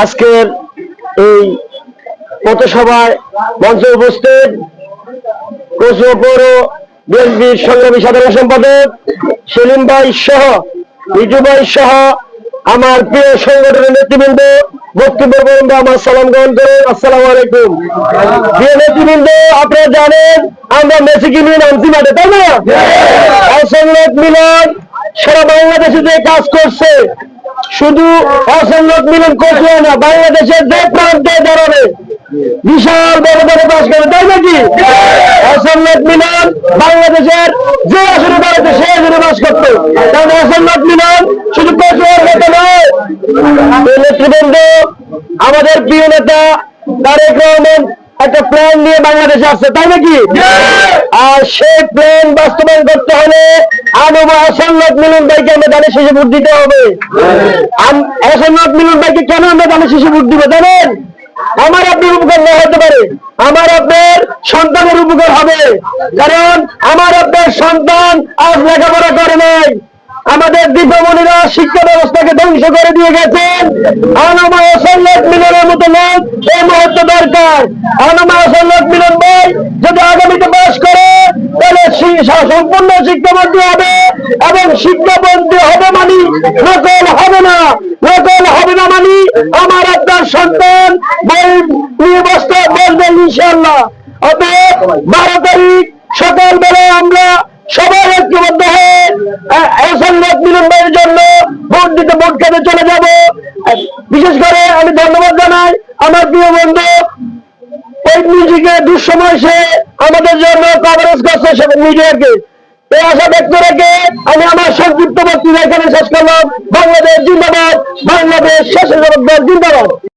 আজকের এই পথসভায় মঞ্চে উপস্থিত কোচো পৌর বিএনপির সংগ্রামী সাধারণ সম্পাদক সেলিম ভাই সহ, মিঠু ভাই সহ আমার প্রিয় সংগঠনের নেতৃবৃন্দ বক্তব্য পর্যন্ত আমার সালাম গ্রহণ করুন। আসসালামু আলাইকুম। প্রিয় নেতৃবৃন্দ আপনারা জানেন আমরা মেসিকে নিয়ে নামছি মাঠে তাই না? অসংখ্য মিলন সারা বাংলাদেশে যে কাজ করছে শুধু অসংখ্য মিলন করছে না বাংলাদেশের যে প্রান্তে দাঁড়াবে বিশাল বড় বড় বাস করে তাই নাকি? অসংখ্য মিলন বাংলাদেশের যে আসনে দাঁড়াতে সে আসনে বাস করতো। কারণ অসংখ্য মিলন নেতৃবৃন্দ আমাদের প্রিয় নেতা তারেক রহমান একটা প্ল্যান নিয়ে বাংলাদেশে আসছে তাই নাকি? আর সেই প্ল্যান বাস্তবায়ন করতে হলে আনব মিলন ভাইকে আমরা দানের শেষে ভোট দিতে হবে। মিলন ভাইকে কেন আমরা দানের শেষে ভোট দিব জানেন? আমার আপনার উপকার না হতে পারে। আমার আপনার সন্তানের উপকার হবে। কারণ আমার আপনার সন্তান আজ লেখাপড়া করে নাই। আমাদের দীপমণিরা শিক্ষা ধ্বংস করে দিয়ে গেছেন। আনাময় সল্লত মিলনের মতো লোক এই মুহূর্তে দরকার। আনাময় সল্লত মিলন ভাই যদি আগামীতে পাস করে, তাহলে সম্পূর্ণ শিক্ষাবন্ধী হবে এবং শিক্ষাবন্ধী হবে মানি, নকল হবে না। নকল হবে না মানি, আমার আপনার সন্তান বই বলবেন ইনশাল্লাহ অতএব বারো তারিখ সকালবেলায় আমরা খেতে চলে যাব। বিশেষ করে আমি ধন্যবাদ জানাই আমার প্রিয় বন্ধু মিউজিকে দুঃসময় সে আমাদের জন্য কভারেজ করছে মিডিয়াকে। এই আশা ব্যক্ত রেখে আমি আমার সংযুক্ত বক্তৃতা এখানে শেষ করলাম। বাংলাদেশ জিন্দাবাদ, বাংলাদেশ শেষ জিন্দাবাদ।